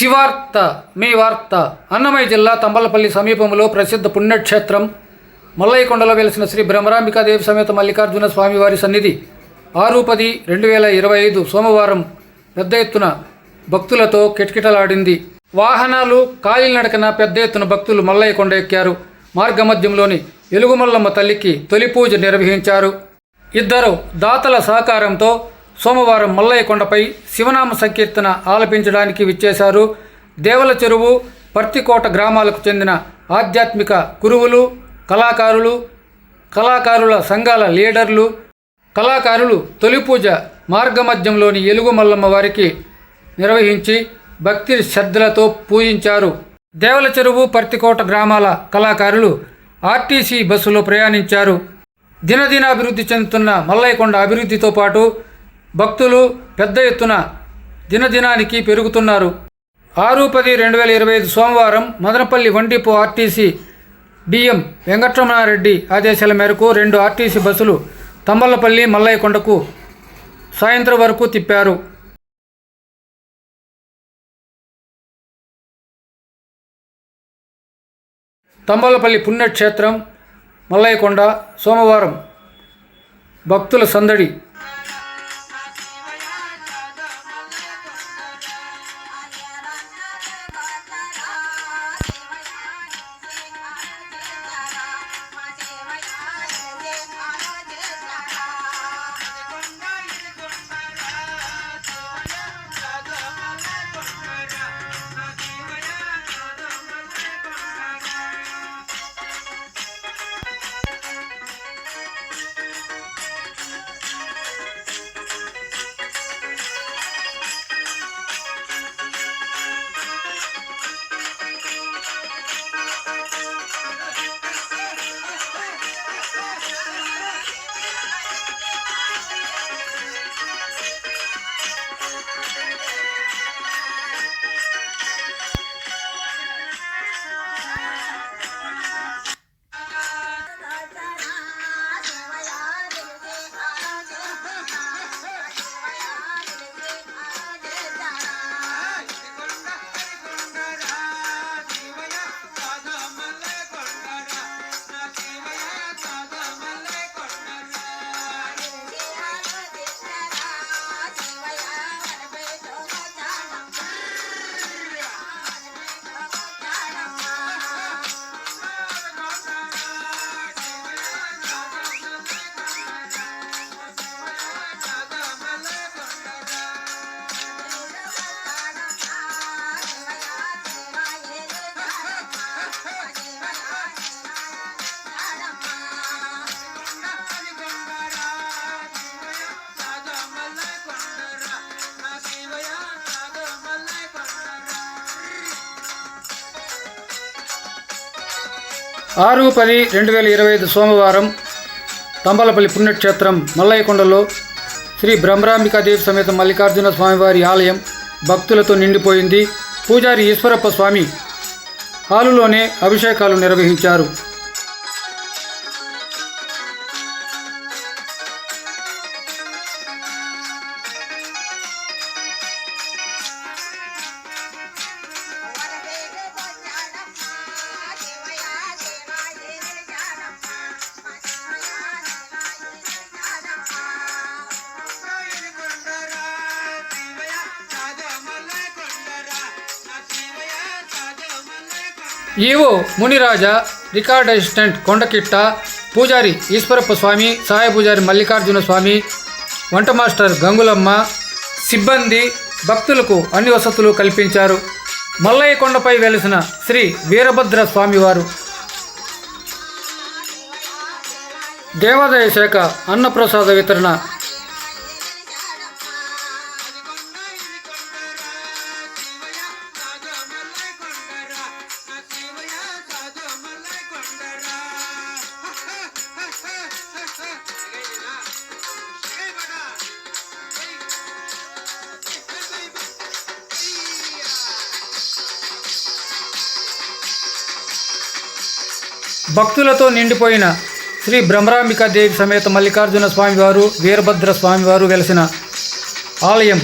శివార్త మీ వార్త అన్నమయ్య జిల్లా తంబలపల్లి సమీపంలో ప్రసిద్ధ పుణ్యక్షేత్రం మల్లయ్యకొండలో వెలిసిన శ్రీ బ్రహ్మరాంబికాదేవి సమేత మల్లికార్జున స్వామివారి సన్నిధి. ఆరు పది రెండు వేల ఇరవై ఐదు సోమవారం పెద్ద ఎత్తున భక్తులతో కిటకిటలాడింది. వాహనాలు కాలినడకన పెద్ద ఎత్తున భక్తులు మల్లయ్యకొండ ఎక్కారు. మార్గమధ్యంలోని ఎలుగుమల్లమ్మ తల్లికి తొలి పూజ నిర్వహించారు. ఇద్దరు దాతల సహకారంతో సోమవారం మల్లయ్యకొండపై శివనామ సంకీర్తన ఆలపించడానికి విచ్చేశారు. దేవల చెరువు పర్తికోట గ్రామాలకు చెందిన ఆధ్యాత్మిక గురువులు కళాకారులు కళాకారుల సంఘాల లీడర్లు కళాకారులు తొలి పూజ మార్గమధ్యంలోని ఎలుగు మల్లమ్మ వారికి నిర్వహించి భక్తి శ్రద్ధలతో పూజించారు. దేవల చెరువు పర్తికోట గ్రామాల కళాకారులు ఆర్టీసీ బస్సులో ప్రయాణించారు. దినదిన అభివృద్ధి చెందుతున్న మల్లయ్యకొండ అభివృద్ధితో పాటు భక్తులు పెద్ద ఎత్తున దినదినానికి పెరుగుతున్నారు. ఆరు పది రెండు వేల ఇరవై ఐదు సోమవారం మదనపల్లి వండిపో ఆర్టీసీ డిఎం వెంకటరమణారెడ్డి ఆదేశాల మేరకు రెండు ఆర్టీసీ బస్సులు తమ్మల్లపల్లి మల్లయ్యకొండకు సాయంత్రం వరకు తిప్పారు. తంబలపల్లి పుణ్యక్షేత్రం మల్లయ్యకొండ సోమవారం భక్తుల సందడి ఆరు పది రెండు వేల ఇరవై ఐదు సోమవారం తంబలపల్లి పుణ్యక్షేత్రం మల్లయ్యకొండలో శ్రీ బ్రహ్మరాంబికాదేవి సమేత మల్లికార్జున స్వామివారి ఆలయం భక్తులతో నిండిపోయింది. పూజారి ఈశ్వరప్ప స్వామి హాలులోనే అభిషేకాలు నిర్వహించారు. ఈవో మునిరాజా రికార్డ్ అసిస్టెంట్ కొండకిట్ట పూజారి ఈశ్వరప్ప స్వామి సహాయ పూజారి మల్లికార్జున స్వామి వంట మాస్టర్ గంగులమ్మ సిబ్బంది భక్తులకు అన్ని వసతులు కల్పించారు. మల్లయ్య కొండపై వెలిసిన శ్రీ వీరభద్ర స్వామివారు. దేవాదాయ శాఖ అన్నప్రసాద వితరణ భక్తులతో నిండిపోయిన శ్రీ బ్రహ్మరాంబికా దేవి సమేత మల్లికార్జున స్వామివారు వీరభద్ర స్వామివారు వెలసిన ఆలయం